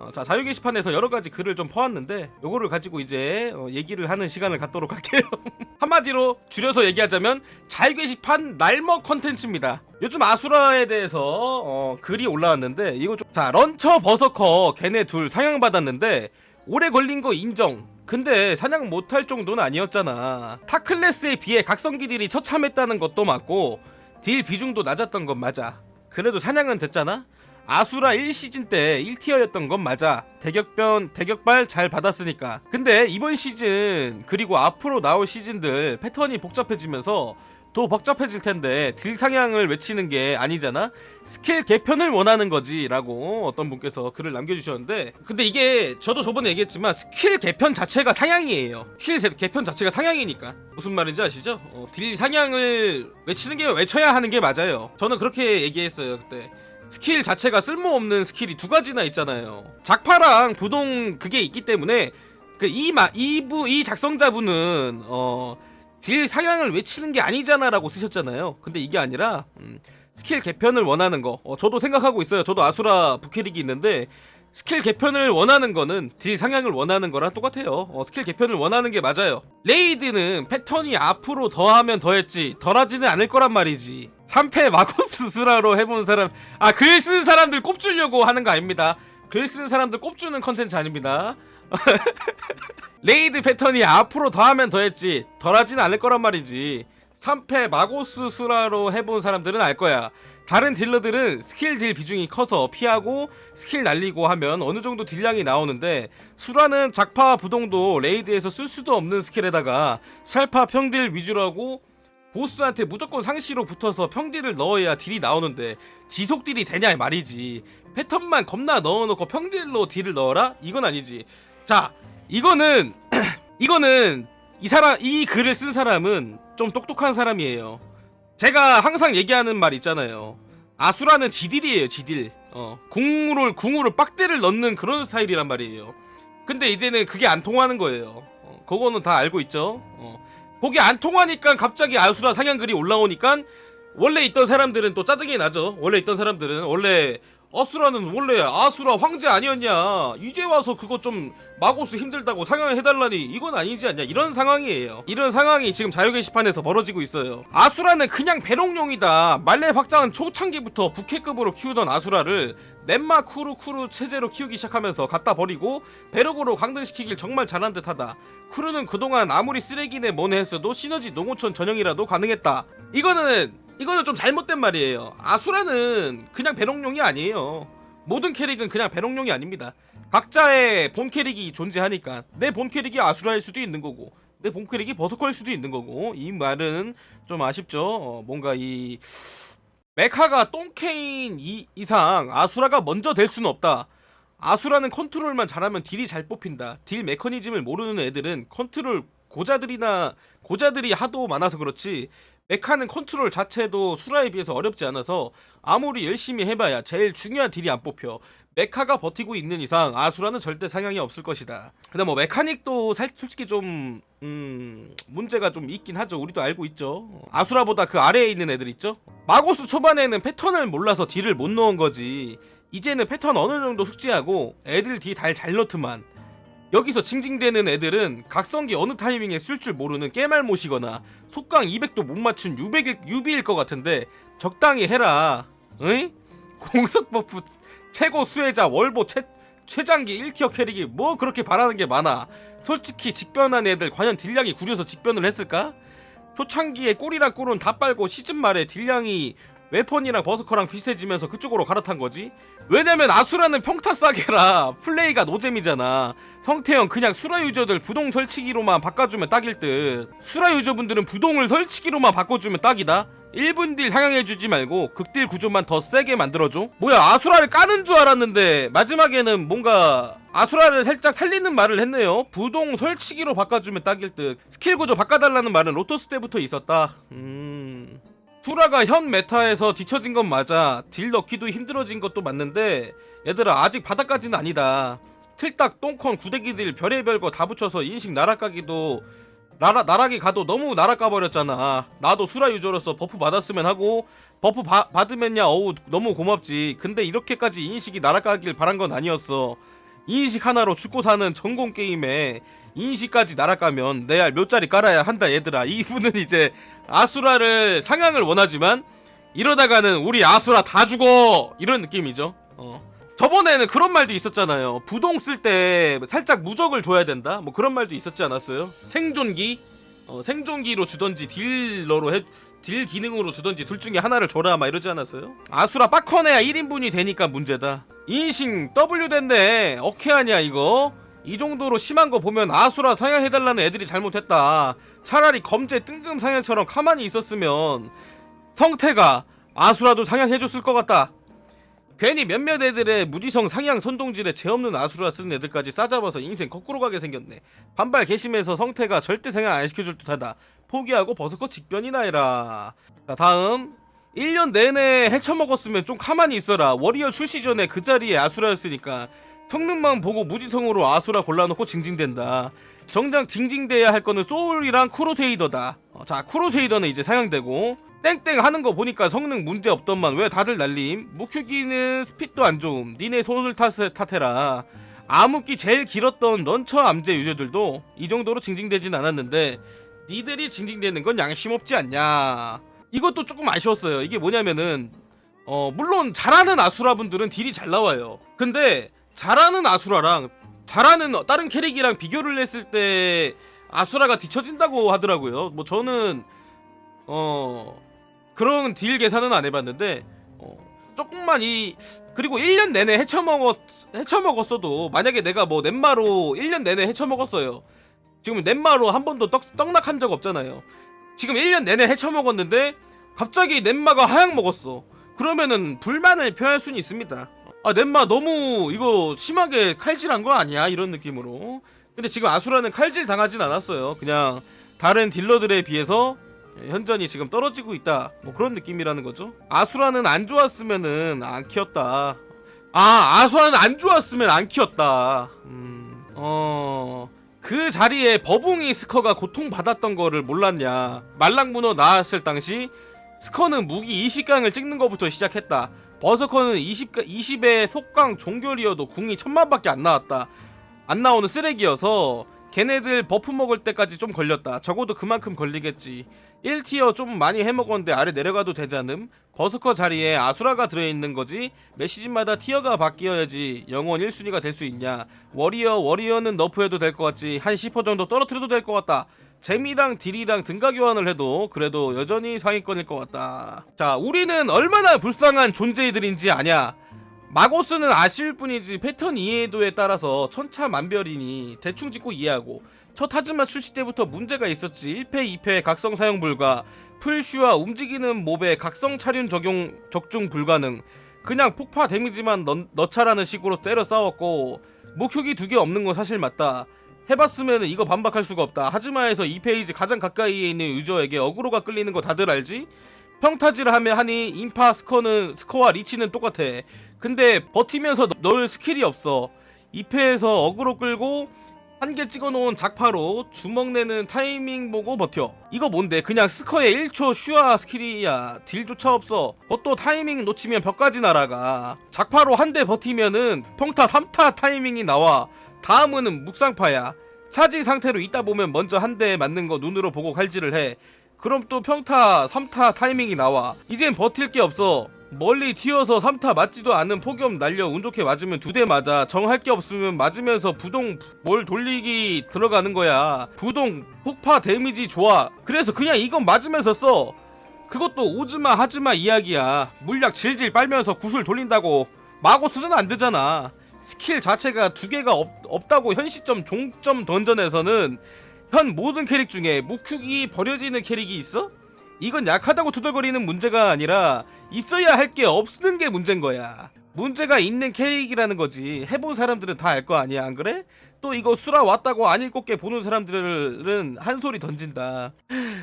어, 자 자유 게시판에서 여러 가지 글을 좀 퍼왔는데 요거를 가지고 이제 어, 얘기를 하는 시간을 갖도록 할게요. 한마디로 줄여서 얘기하자면 자유 게시판 날먹 컨텐츠입니다. 요즘 아수라에 대해서 어, 글이 올라왔는데 이거 좀 자 런처 버서커 걔네 둘 상향 받았는데 오래 걸린 거 인정. 근데 사냥 못할 정도는 아니었잖아. 타 클래스에 비해 각성기들이 처참했다는 것도 맞고 딜 비중도 낮았던 건 맞아. 그래도 사냥은 됐잖아. 아수라 1시즌 때 1티어였던 건 맞아. 대격변, 대격발 잘 받았으니까. 근데 이번 시즌, 그리고 앞으로 나올 시즌들 패턴이 복잡해지면서 더 복잡해질 텐데 딜 상향을 외치는 게 아니잖아. 스킬 개편을 원하는 거지 라고 어떤 분께서 글을 남겨주셨는데 근데 이게 저도 저번에 얘기했지만 스킬 개편 자체가 상향이에요. 스킬 제- 개편 자체가 상향이니까 무슨 말인지 아시죠? 어, 딜 상향을 외치는 게 외쳐야 하는 게 맞아요. 저는 그렇게 얘기했어요 그때. 스킬 자체가 쓸모없는 스킬이 두 가지나 있잖아요. 작파랑 부동 그게 있기 때문에 그이이부이 작성자분은 어. 딜 상향을 외치는 게 아니잖아라고 쓰셨잖아요. 근데 이게 아니라 음, 스킬 개편을 원하는 거. 어, 저도 생각하고 있어요. 저도 아수라 부캐릭이 있는데 스킬 개편을 원하는 거는 딜 상향을 원하는 거랑 똑같아요. 어, 스킬 개편을 원하는 게 맞아요. 레이드는 패턴이 앞으로 더하면 더했지 덜하지는 않을 거란 말이지. 3패 마고스 수라로 해본 사람 아 글 쓰는 사람들 꼽주려고 하는 거 아닙니다. 글 쓰는 사람들 꼽주는 컨텐츠 아닙니다. 레이드 패턴이 앞으로 더하면 더했지 덜하진 않을 거란 말이지 3패 마고스 수라로 해본 사람들은 알 거야 다른 딜러들은 스킬 딜 비중이 커서 피하고 스킬 날리고 하면 어느 정도 딜량이 나오는데 수라는 작파 부동도 레이드에서 쓸 수도 없는 스킬에다가 살파 평딜 위주로 하고 보스한테 무조건 상시로 붙어서 평딜을 넣어야 딜이 나오는데 지속 딜이 되냐 이 말이지 패턴만 겁나 넣어놓고 평딜로 딜을 넣어라? 이건 아니지 자 이거는 이거는 이 사람 이 글을 쓴 사람은 좀 똑똑한 사람이에요. 제가 항상 얘기하는 말 있잖아요. 아수라는 지딜이에요, 지딜. 어, 궁을 궁으로 빡대를 넣는 그런 스타일이란 말이에요. 근데 이제는 그게 안 통하는 거예요. 어, 그거는 다 알고 있죠. 어. 그게 안 통하니까 갑자기 아수라 상향글이 올라오니까 원래 있던 사람들은 또 짜증이 나죠. 원래 있던 사람들은 원래 아수라는 원래 아수라 황제 아니었냐. 이제 와서 그거 좀 마고스 힘들다고 상향해달라니 이건 아니지 않냐. 이런 상황이에요. 이런 상황이 지금 자유 게시판에서 벌어지고 있어요. 아수라는 그냥 배롱용이다. 말렙 확장은 초창기부터 부캐급으로 키우던 아수라를 넷마 쿠루 쿠루 체제로 키우기 시작하면서 갖다 버리고 배럭으로 강등시키길 정말 잘한 듯하다 쿠루는 그동안 아무리 쓰레기네 뭐네 했어도 시너지 농어촌 전형이라도 가능했다 이거는 이거는 좀 잘못된 말이에요. 아수라는 그냥 배롱용이 아니에요. 모든 캐릭은 그냥 배롱용이 아닙니다. 각자의 본 캐릭이 존재하니까 내 본 캐릭이 아수라일 수도 있는 거고 내 본 캐릭이 버서커일 수도 있는 거고 이 말은 좀 아쉽죠. 어, 뭔가 이 메카가 똥케인 이, 이상 아수라가 먼저 될 수는 없다. 아수라는 컨트롤만 잘하면 딜이 잘 뽑힌다. 딜 메커니즘을 모르는 애들은 컨트롤 고자들이나 고자들이 하도 많아서 그렇지 메카는 컨트롤 자체도 수라에 비해서 어렵지 않아서 아무리 열심히 해봐야 제일 중요한 딜이 안 뽑혀. 메카가 버티고 있는 이상 아수라는 절대 상향이 없을 것이다. 그다음 뭐 메카닉도 살, 솔직히 좀 음, 문제가 좀 있긴 하죠. 우리도 알고 있죠. 아수라보다 그 아래에 있는 애들 있죠. 마고스 초반에는 패턴을 몰라서 딜을 못 넣은 거지. 이제는 패턴 어느 정도 숙지하고 애들 딜달잘 넣더만. 여기서 징징대는 애들은 각성기 어느 타이밍에 쓸 줄 모르는 깨말못이거나 속강 200도 못 맞춘 유비일 것 같은데 적당히 해라. 응? 공석 버프 최고 수혜자 월보 최, 최장기 1티어 캐릭이 뭐 그렇게 바라는 게 많아. 솔직히 직변한 애들 과연 딜량이 구려서 직변을 했을까? 초창기에 꿀이랑 꿀은 다 빨고 시즌 말에 딜량이 웨폰이랑 버스커랑 비슷해지면서 그쪽으로 갈아탄 거지? 왜냐면 아수라는 평타 싸게라 플레이가 노잼이잖아 성태형 그냥 수라 유저들 부동 설치기로만 바꿔주면 딱일 듯 수라 유저분들은 부동을 설치기로만 바꿔주면 딱이다 1분 딜 상향해주지 말고 극딜 구조만 더 세게 만들어줘. 뭐야 아수라를 까는 줄 알았는데 마지막에는 뭔가 아수라를 살짝 살리는 말을 했네요. 부동 설치기로 바꿔주면 딱일 듯. 스킬 구조 바꿔달라는 말은 로토스 때부터 있었다. 음... 수라가 현 메타에서 뒤처진 건 맞아. 딜 넣기도 힘들어진 것도 맞는데 얘들아 아직 바닥까지는 아니다. 틀딱 똥컨 구데기들 별의별 거 다 붙여서 인식 날아가기도 나라, 나락이 가도 너무 날아가 버렸잖아. 나도 수라 유저로서 버프 받았으면 하고 버프 바, 받으면야 어우 너무 고맙지. 근데 이렇게까지 인식이 날아가길 바란 건 아니었어. 인식 하나로 죽고 사는 전공 게임에 인식까지 날아가면 내알 몇 자리 깔아야 한다 얘들아 이분은 이제 아수라를 상향을 원하지만 이러다가는 우리 아수라 다 죽어 이런 느낌이죠 어. 저번에는 그런 말도 있었잖아요. 부동 쓸 때 살짝 무적을 줘야 된다? 뭐 그런 말도 있었지 않았어요? 생존기? 어, 생존기로 주던지 딜러로 해, 딜 기능으로 주던지 둘 중에 하나를 줘라 막 이러지 않았어요? 아수라 빡커내야. 1인분이 되니까 문제다. 인싱 W 됐네. 어케하냐 이거? 이 정도로 심한 거 보면 아수라 상향해달라는 애들이 잘못했다. 차라리 검제 뜬금 상향처럼 가만히 있었으면 성태가 아수라도 상향해줬을 것 같다 괜히 몇몇 애들의 무지성 상향 선동질에 죄 없는 아수라 쓰는 애들까지 싸잡아서 인생 거꾸로 가게 생겼네. 반발 개심해서 성태가 절대 상향 안 시켜줄 듯하다. 포기하고 버섯컷 직변이나 해라. 자 다음. 1년 내내 헤쳐먹었으면 좀 가만히 있어라. 워리어 출시 전에 그 자리에 아수라였으니까 성능만 보고 무지성으로 아수라 골라놓고 징징댄다. 정작 징징대야 할 거는 소울이랑 쿠로세이더다. 어, 자 쿠로세이더는 이제 상향되고 땡땡 하는 거 보니까 성능 문제 없던만 왜 다들 날림? 무큐기는 스핏도 안 좋음. 니네 손을 탓해, 탓해라. 암흑기 제일 길었던 런처 암제 유저들도 이 정도로 징징대진 않았는데 니들이 징징대는 건 양심 없지 않냐. 이것도 조금 아쉬웠어요. 이게 뭐냐면은 어 물론 잘하는 아수라 분들은 딜이 잘 나와요. 근데 잘하는 아수라랑 잘하는 다른 캐릭이랑 비교를 했을 때 아수라가 뒤처진다고 하더라고요. 뭐 저는 어 그런 딜 계산은 안 해봤는데 어, 조금만 이 그리고 1년 내내 헤쳐먹었 헤쳐먹었어도 만약에 내가 뭐 넷마로 1년 내내 헤쳐먹었어요. 지금 넷마로 한 번도 떡, 떡락한 적 없잖아요. 지금 1년 내내 헤쳐먹었는데 갑자기 넷마가 하향 먹었어. 그러면은 불만을 표할 수는 있습니다. 아 넷마 너무 이거 심하게 칼질한 거 아니야? 이런 느낌으로. 근데 지금 아수라는 칼질 당하진 않았어요. 그냥 다른 딜러들에 비해서 현전이 지금 떨어지고 있다. 뭐 그런 느낌이라는 거죠. 아수라는 안 좋았으면은 안 키웠다. 아 아수라는 안 좋았으면 안 키웠다. 음 어그 자리에 버붕이 스커가 고통받았던 거를 몰랐냐. 말랑문어 나왔을 당시 스커는 무기 20강을 찍는 것부터 시작했다. 버서커는 20, 20의 속강 종결이어도 궁이 천만밖에 안 나왔다. 안 나오는 쓰레기여서 걔네들 버프 먹을 때까지 좀 걸렸다. 적어도 그만큼 걸리겠지 1티어 좀 많이 해먹었는데 아래 내려가도 되지 않음? 버스커 자리에 아수라가 들어있는 거지 매 시즌마다 티어가 바뀌어야지 영원 1순위가 될 수 있냐. 워리어 워리어는 너프해도 될 것 같지 한 10% 정도 떨어뜨려도 될 것 같다. 재미랑 딜이랑 등가 교환을 해도 그래도 여전히 상위권일 것 같다. 자 우리는 얼마나 불쌍한 존재들인지 아냐. 마고스는 아쉬울 뿐이지 패턴 이해도에 따라서 천차만별이니 대충 짓고 이해하고 첫 하즈마 출시 때부터 문제가 있었지. 1패 2패 각성 사용 불가 풀슈와 움직이는 몹에 각성 차륜 적용 적중 불가능. 그냥 폭파 데미지만 넣, 넣자라는 식으로 때려 싸웠고 목표기 두개 없는 건 사실 맞다. 해봤으면 이거 반박할 수가 없다. 하즈마에서 2페이지 가장 가까이에 있는 유저에게 어그로가 끌리는 거 다들 알지? 평타지를 하면 하니 인파 스커는 스커와 리치는 똑같아. 근데 버티면서 넣을 스킬이 없어. 2패에서 어그로 끌고 한 개 찍어놓은 작파로 주먹 내는 타이밍 보고 버텨. 이거 뭔데? 그냥 스커의 1초 슈아 스킬이야. 딜조차 없어. 그것도 타이밍 놓치면 벽까지 날아가. 작파로 한 대 버티면은 평타 3타 타이밍이 나와. 다음은 묵상파야. 차지 상태로 있다 보면 먼저 한 대 맞는 거 눈으로 보고 칼질을 해. 그럼 또 평타 3타 타이밍이 나와. 이젠 버틸 게 없어 멀리 튀어서 3타 맞지도 않은 폭염 날려 운 좋게 맞으면 두 대 맞아. 정할 게 없으면 맞으면서 부동 뭘 돌리기 들어가는 거야. 부동 폭파 데미지 좋아. 그래서 그냥 이건 맞으면서 써. 그것도 오즈마 하즈마 이야기야. 물약 질질 빨면서 구슬 돌린다고. 마고스는 안 되잖아. 스킬 자체가 두 개가 없, 없다고 현 시점 종점 던전에서는 현 모든 캐릭 중에 무큐기 버려지는 캐릭이 있어? 이건 약하다고 투덜거리는 문제가 아니라 있어야 할 게 없는 게 문제인 거야. 문제가 있는 캐릭이라는 거지. 해본 사람들은 다 알 거 아니야, 안 그래? 또 이거 수라 왔다고 안 읽고게 보는 사람들은 한 소리 던진다.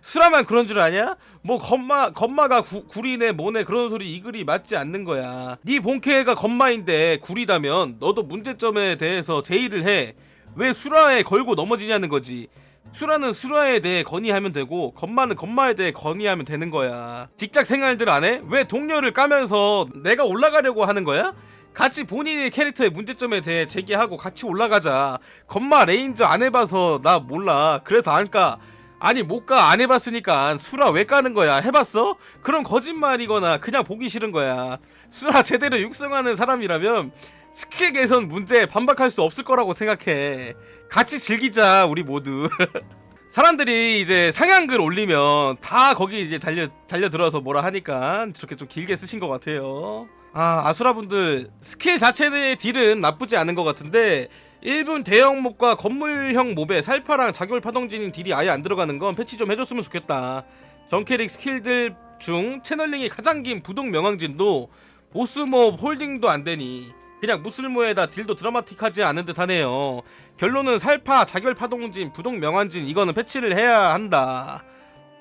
수라만 그런 줄 아냐? 뭐 건마 건마가 구, 구리네 뭐네 그런 소리 이 글이 맞지 않는 거야. 네 본캐가 건마인데 구리다면 너도 문제점에 대해서 제의를 해. 왜 수라에 걸고 넘어지냐는 거지. 수라는 수라에 대해 건의하면 되고 건마는 건마에 대해 건의하면 되는 거야 직장 생활들 안 해? 왜 동료를 까면서 내가 올라가려고 하는 거야? 같이 본인의 캐릭터의 문제점에 대해 제기하고 같이 올라가자. 건마 레인저 안 해봐서 나 몰라. 그래서 안 까. 아니 못 가 안 해봤으니까 수라 왜 까는 거야? 해봤어? 그럼 거짓말이거나 그냥 보기 싫은 거야. 수라 제대로 육성하는 사람이라면 스킬 개선 문제에 반박할 수 없을 거라고 생각해. 같이 즐기자 우리 모두. 사람들이 이제 상향글 올리면 다 거기 이제 달려 달려 들어서 뭐라 하니까 저렇게 좀 길게 쓰신 것 같아요. 아 아수라분들 스킬 자체의 딜은 나쁘지 않은 것 같은데 일본 대형 몹과 건물형 몹에 살파랑 자결 파동진인 딜이 아예 안 들어가는 건 패치 좀 해줬으면 좋겠다. 정캐릭 스킬들 중 채널링이 가장 긴 부동 명왕진도 보스 몹 홀딩도 안 되니 그냥 무슬모에다 딜도 드라마틱하지 않은 듯 하네요. 결론은 살파, 자결 파동진, 부동 명환진 이거는 패치를 해야 한다.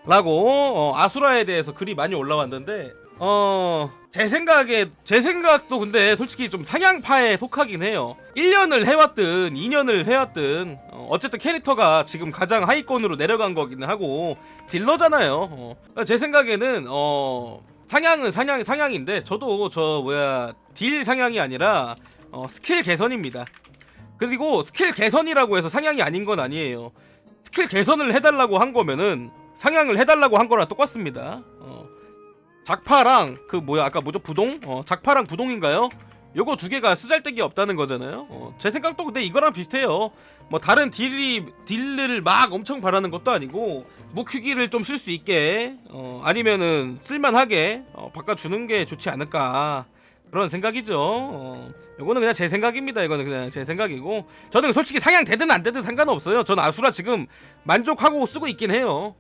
라고 어, 아수라에 대해서 글이 많이 올라왔는데 어... 제 생각에 제 생각도 근데 솔직히 좀 상향파에 속하긴 해요 1년을 해왔든 2년을 해왔든 어, 어쨌든 캐릭터가 지금 가장 하위권으로 내려간 거기는 하고 딜러잖아요 어. 제 생각에는 어... 상향은 상향 상향인데 저도 저 뭐야 딜 상향이 아니라 어, 스킬 개선입니다 그리고 스킬 개선이라고 해서 상향이 아닌 건 아니에요 스킬 개선을 해달라고 한 거면은 상향을 해달라고 한 거랑 똑같습니다. 어. 작파랑 그 뭐야 아까 뭐죠 부동? 어, 작파랑 부동인가요? 요거 두 개가 쓰잘데기 없다는 거잖아요. 어, 제 생각도 근데 이거랑 비슷해요. 뭐 다른 딜이 딜을 막 엄청 바라는 것도 아니고 무큐기를 좀 쓸 수 있게 어, 아니면은 쓸만하게 어, 바꿔주는 게 좋지 않을까 그런 생각이죠. 어, 요거는 그냥 제 생각입니다. 이거는 그냥 제 생각이고 저는 솔직히 상향 되든 안 되든 상관없어요. 저는 아수라 지금 만족하고 쓰고 있긴 해요.